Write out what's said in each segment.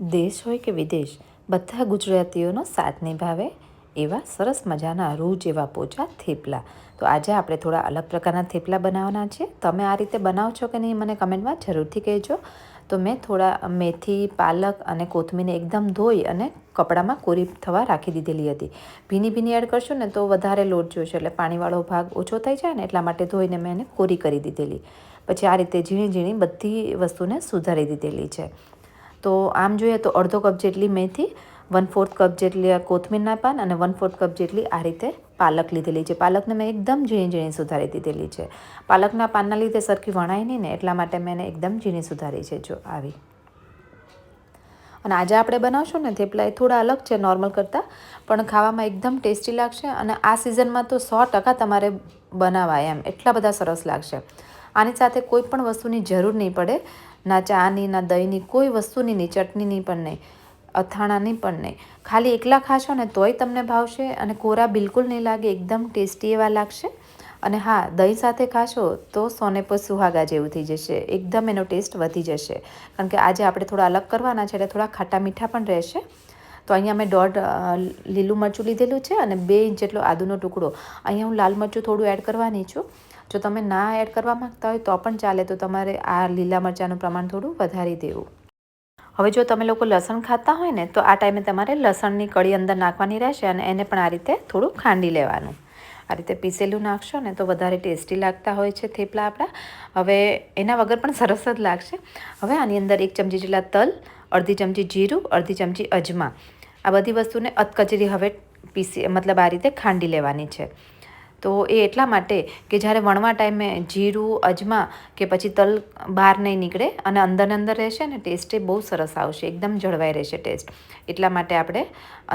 દેશ હોય કે વિદેશ, બધા ગુજરાતીઓનો સાથ નિભાવે એવા સરસ મજાના રૂ જેવા પોચા થેપલા. તો આજે આપણે થોડા અલગ પ્રકારના થેપલા બનાવવાના છે. તમે આ રીતે બનાવો છો કે નહીં, મને કમેન્ટમાં જરૂરથી કહેજો. તો મેં થોડા મેથી, પાલક અને કોથમીરને એકદમ ધોઈ અને કપડામાં કોરી થવા રાખી દીધેલી હતી. ભીની ભીની એડ કરશો ને તો વધારે લોટ જોઈશે એટલે પાણીવાળો ભાગ ઓછો થઈ જાય ને એટલા માટે ધોઈને મેં એને કોરી કરી દીધેલી. પછી આ રીતે ઝીણી ઝીણી બધી વસ્તુને સુધારી દીધેલી છે. તો આમ જોઈએ તો અડધો કપ જેટલી મેથી વન ફોર્થ કપ જેટલી કોથમીરના પાન અને વન ફોર્થ કપ જેટલી આ રીતે પાલક લીધેલી છે. પાલકને મેં એકદમ ઝીણી ઝીણી સુધારી દીધેલી છે. પાલકના પાનના લીધે સરખી વણાય નહીં ને એટલા માટે મેં એને એકદમ ઝીણી સુધારી છે. જો આવી. અને આજે આપણે બનાવશું ને થેપલા એ થોડા અલગ છે નોર્મલ કરતાં, પણ ખાવામાં એકદમ ટેસ્ટી લાગશે અને આ સિઝનમાં તો સો ટકા તમારે બનાવાય એમ. એટલા બધા સરસ લાગશે. આની સાથે કોઈ પણ વસ્તુની જરૂર નહીં પડે. ના ચાની, ના દહીંની, કોઈ વસ્તુની નહીં, ચટણીની પણ નહીં, અથાણાની પણ નહીં. ખાલી એકલા ખાશો ને તોય તમને ભાવશે અને કોરા બિલકુલ નહીં લાગે, એકદમ ટેસ્ટી એવા લાગશે. અને હા, દહીં સાથે ખાશો તો સોને પર સુહાગા જેવું થઈ જશે. એકદમ એનો ટેસ્ટ વધી જશે. કારણ કે આજે આપણે થોડા અલગ કરવાના છે એટલે થોડા ખાટા મીઠા પણ રહેશે. તો અહીંયા મેં દોઢ લીલું મરચું લીધેલું છે અને બે ઇંચ જેટલો આદુનો ટુકડો. અહીંયા હું લાલ મરચું થોડું એડ કરવાની છું. જો તમે ના એડ કરવા માંગતા હોય તો પણ ચાલે, તો તમારે આ લીલા મરચાંનું પ્રમાણ થોડું વધારી દેવું. હવે જો તમે લોકો લસણ ખાતા હોય ને, તો આ ટાઈમે તમારે લસણની કળી અંદર નાખવાની રહેશે અને એને પણ આ રીતે થોડું ખાંડી લેવાનું. આ રીતે પીસેલું નાખશો ને, તો વધારે ટેસ્ટી લાગતા હોય છે થેપલા આપણા. હવે એના વગર પણ સરસ જ લાગશે. હવે આની અંદર એક ચમચી જેટલા તલ, અડધી ચમચી જીરું, અડધી ચમચી અજમા. આ બધી વસ્તુને અધકચરી હવે પીસી, મતલબ આ રીતે ખાંડી લેવાની છે. તો એ એટલા માટે કે જ્યારે વણવા ટાઈમે જીરું, અજમા કે પછી તલ બહાર નહીં નીકળે અને અંદર અંદર રહેશે ને ટેસ્ટ એ બહુ સરસ આવશે, એકદમ જળવાઈ રહેશે ટેસ્ટ એટલા માટે આપણે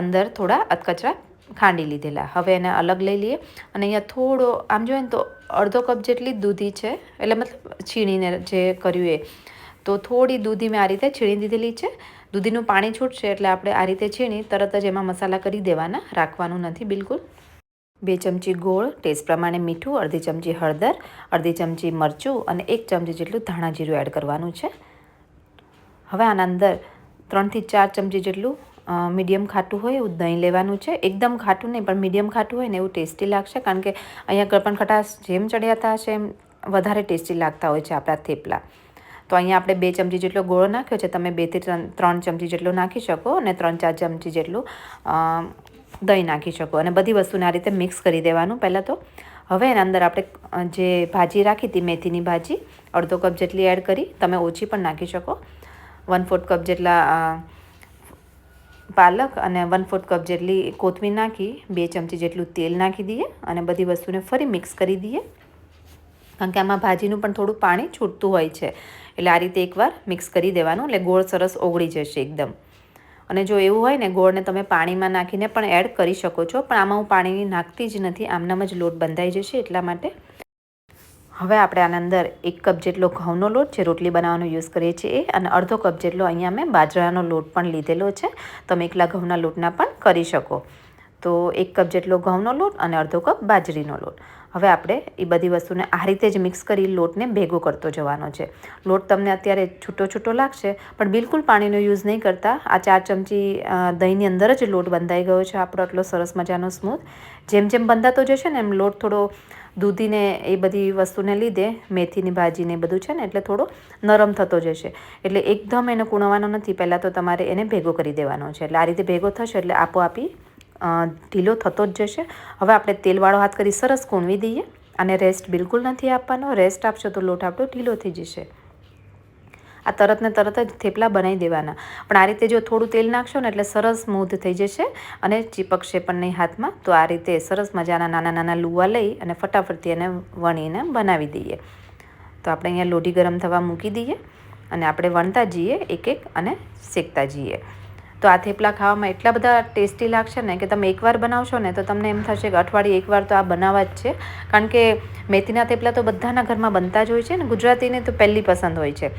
અંદર થોડા અતકચરા ખાંડી લીધેલા. હવે એને અલગ લઈ લઈએ અને અહીંયા થોડો, આમ જોઈએ ને તો અડધો કપ જેટલી દૂધી છે, એટલે મતલબ છીણીને જે કર્યું એ. તો થોડી દૂધી મેં આ રીતે છીણી દીધેલી છે. દૂધીનું પાણી છૂટશે એટલે આપણે આ રીતે છીણી તરત જ એમાં મસાલા કરી દેવાના, રાખવાનું નથી બિલકુલ. બે ચમચી ગોળ, ટેસ્ટ પ્રમાણે મીઠું, અડધી ચમચી હળદર, અડધી ચમચી મરચું અને એક ચમચી જેટલું ધાણા જીરું એડ કરવાનું છે. હવે આના અંદર ત્રણથી ચાર ચમચી જેટલું મીડિયમ ખાટું હોય એવું દહીં લેવાનું છે. એકદમ ખાટું નહીં, પણ મીડિયમ ખાટું હોય ને એવું ટેસ્ટી લાગશે, કારણ કે અહીંયા ગળપણ ખટાશ જેમ ચડિયાતા હશે એમ વધારે ટેસ્ટી લાગતા હોય છે આપણા થેપલા. તો અહીંયા આપણે બે ચમચી જેટલો ગોળો નાખ્યો છે. તમે બેથી ત્રણ ત્રણ ચમચી જેટલો નાખી શકો અને ત્રણ ચાર ચમચી જેટલું દહીં નાખી શકો અને બધી વસ્તુને આ રીતે મિક્સ કરી દેવાનું. પહેલાં તો હવે એના અંદર આપણે જે ભાજી રાખી હતી, મેથીની ભાજી, અડધો કપ જેટલી એડ કરી, તમે ઓછી પણ નાખી શકો. વન ફોર્થ કપ જેટલા પાલક અને વન ફોર્થ કપ જેટલી કોથમીર નાખી, બે ચમચી જેટલું તેલ નાખી દઈએ અને બધી વસ્તુને ફરી મિક્સ કરી દઈએ. કારણ કે આમાં ભાજીનું પણ થોડું પાણી છૂટતું હોય છે. એટલે આ રીતે એકવાર મિક્સ કરી દેવાનું. એટલે ગોળ સરસ ઓગળી જશે એકદમ. અને જો એવું હોય ને, ગોળને તમે પાણીમાં નાખીને પણ એડ કરી શકો છો, પણ આમાં હું પાણી નાખતી જ નથી આમનામ જ લોટ બંધાઈ જશે એટલા માટે. હવે આપણે આના અંદર એક કપ જેટલો ઘઉંનો લોટ જે રોટલી બનાવવાનો યુઝ કરીએ છીએ, અને અડધો કપ જેટલો અહીંયા મેં બાજરાનો લોટ પણ લીધેલો છે. તમે એકલા ઘઉંના લોટના પણ કરી શકો. તો એક કપ જેટલો ઘઉંનો લોટ અને અડધો કપ બાજરીનો લોટ. હવે આપણે એ બધી વસ્તુને આ રીતે જ મિક્સ કરી લોટને ભેગો કરતો જવાનો છે. લોટ તમને અત્યારે છૂટો છૂટો લાગશે, પણ બિલકુલ પાણીનો યુઝ નહીં કરતા. આ ચાર ચમચી દહીંની અંદર જ લોટ બંધાઈ ગયો છે, આપણો આટલો સરસ મજાનો સ્મૂથ જેમ જેમ બંધાતો જશે ને એમ લોટ થોડો દૂધીને એ બધી વસ્તુને લીધે, મેથીની ભાજીને બધું છે ને એટલે થોડો નરમ થતો જશે. એટલે એકદમ એને કૂણવાનો નથી, પહેલાં તો તમારે એને ભેગો કરી દેવાનો છે. એટલે આ રીતે ભેગો થશે એટલે આપોઆપી ઢીલો થતો જ જશે. હવે આપણે તેલવાળો હાથ કરી સરસ કૂણવી દઈએ અને રેસ્ટ બિલકુલ નથી આપવાનો. રેસ્ટ આપશો તો લોટ આપણો ઢીલો થઈ જશે. આ તરત ને તરત જ થેપલા બનાવી દેવાના. પણ આ રીતે જો થોડું તેલ નાખશો ને એટલે સરસ સ્મૂધ થઈ જશે અને ચીપકશે પણ નહીં હાથમાં, તો આ રીતે સરસ મજાના નાના નાના લુવા લઈ અને ફટાફટથી એને વણીને બનાવી દઈએ. તો આપણે અહીંયા લોઢી ગરમ થવા મૂકી દઈએ અને આપણે વણતા જઈએ એક એક અને શેકતા જઈએ. તો આ થેપલા ખાવામાં એટલા બધા ટેસ્ટી લાગશે ને કે તમે એકવાર બનાવશો ને તો તમને એમ થશે કે અઠવાડિયે એકવાર તો આ બનાવવા જ છે. કારણ કે મેથીના થેપલા તો બધાના ઘરમાં બનતા જ હોય છે ને, ગુજરાતીને તો પહેલી પસંદ હોય છે.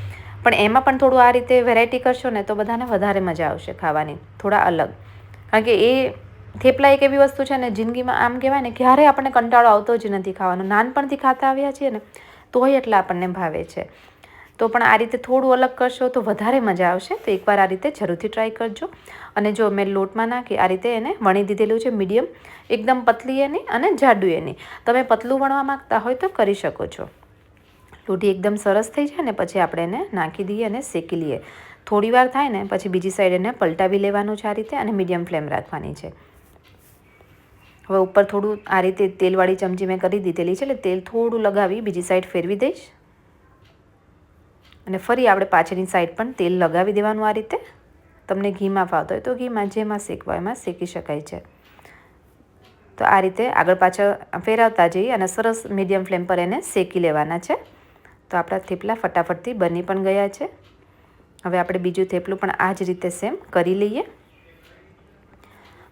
પણ એમાં પણ થોડું આ રીતે વેરાયટી કરશો ને તો બધાને વધારે મજા આવશે ખાવાની, થોડા અલગ. કારણ કે એ થેપલા એક એવી વસ્તુ છે ને, જિંદગીમાં આમ કહેવાય ને, ક્યારેય આપણને કંટાળો આવતો જ નથી ખાવાનો. નાનપણથી ખાતા આવ્યા છીએ ને, તોય એટલા આપણને ભાવે છે. તો પણ આ રીતે થોડું અલગ કરશો તો વધારે મજા આવશે. તો એકવાર આ રીતે જરૂરથી ટ્રાય કરજો. અને જો મેં લોટમાં નાખી, આ રીતે એને વણી દીધેલું છે મીડિયમ, એકદમ પતલી એની અને જાડું એની. તમે પતલું વણવા માગતા હોય તો કરી શકો છો. લોટી એકદમ સરસ થઈ જાય ને પછી આપણે એને નાખી દઈએ અને શેકી લઈએ. થોડી વાર થાય ને પછી બીજી સાઈડ એને પલટાવી લેવાનું છે આ રીતે અને મીડિયમ ફ્લેમ રાખવાની છે. હવે ઉપર થોડું આ રીતે તેલવાળી ચમચી મેં કરી દીધેલી છે એટલે તેલ થોડું લગાવી બીજી સાઈડ ફેરવી દઈશ. અને ફરી આપણે પાછળની સાઈડ પણ તેલ લગાવી દેવાનું આ રીતે. તમને ઘીમાં ફાવતો હોય તો ઘીમાં, જેમાં શેકવા એમાં શેકી શકાય છે. તો આ રીતે આગળ પાછળ ફેરવતા જઈએ અને સરસ મીડિયમ ફ્લેમ પર એને શેકી લેવાના છે. તો આપણા થેપલા ફટાફટથી બની પણ ગયા છે. હવે આપણે બીજું થેપલું પણ આ જ રીતે સેમ કરી લઈએ.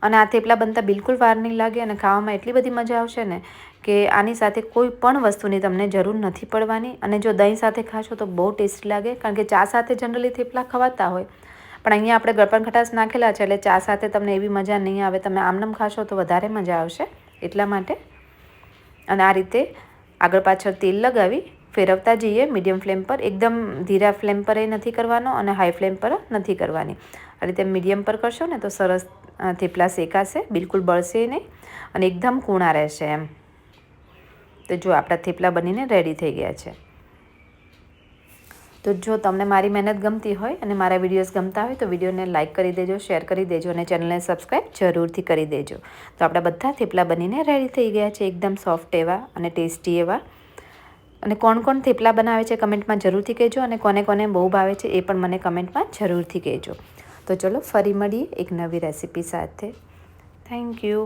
અને આ થેપલા બનતા બિલકુલ વાર નહીં લાગે અને ખાવામાં એટલી બધી મજા આવશે ને કે આની સાથે કોઈ પણ વસ્તુની તમને જરૂર નથી પડવાની. અને જો દહીં સાથે ખાશો તો બહુ ટેસ્ટી લાગે, કારણ કે ચા સાથે જનરલી થેપલા ખવાતા હોય. પણ અહીંયા આપણે ગળપણ ખટાશ નાખેલા છે એટલે ચા સાથે તમને એવી મજા નહીં આવે. તમે આમનમ ખાશો તો વધારે મજા આવશે. એટલા માટે અને આ રીતે આગળ પાછળ તેલ લગાવી ફેરવતા જઈએ મીડિયમ ફ્લેમ પર. એકદમ ધીરા ફ્લેમ પર એ નથી કરવાનો અને હાઈ ફ્લેમ પર નથી કરવાની. આ રીતે મીડિયમ પર કરશો ને તો સરસ થેપલા શેકાશે, બિલકુલ બળશે નહીં અને એકદમ કૂણા રહેશે એમ. તો જો આપણા થેપલા બનીને રેડી થઈ ગયા છે. તો જો તમને મારી મહેનત ગમતી હોય અને મારા વિડીયોઝ ગમતા હોય તો વિડીયોને લાઇક કરી દેજો શેર કરી દેજો અને ચેનલને સબસ્ક્રાઈબ જરૂરથી કરી દેજો. તો આપણા બધા થેપલા બનીને રેડી થઈ ગયા છે, એકદમ સોફ્ટ એવા અને ટેસ્ટી એવા. અને કોણ કોણ થેપલા બનાવે છે કમેન્ટમાં જરૂરથી કહેજો અને કોને કોને બહુ ભાવે છે એ પણ મને કમેન્ટમાં જરૂરથી કહેજો. તો ચલો ફરી મળીએ એક નવી રેસીપી સાથે. Thank you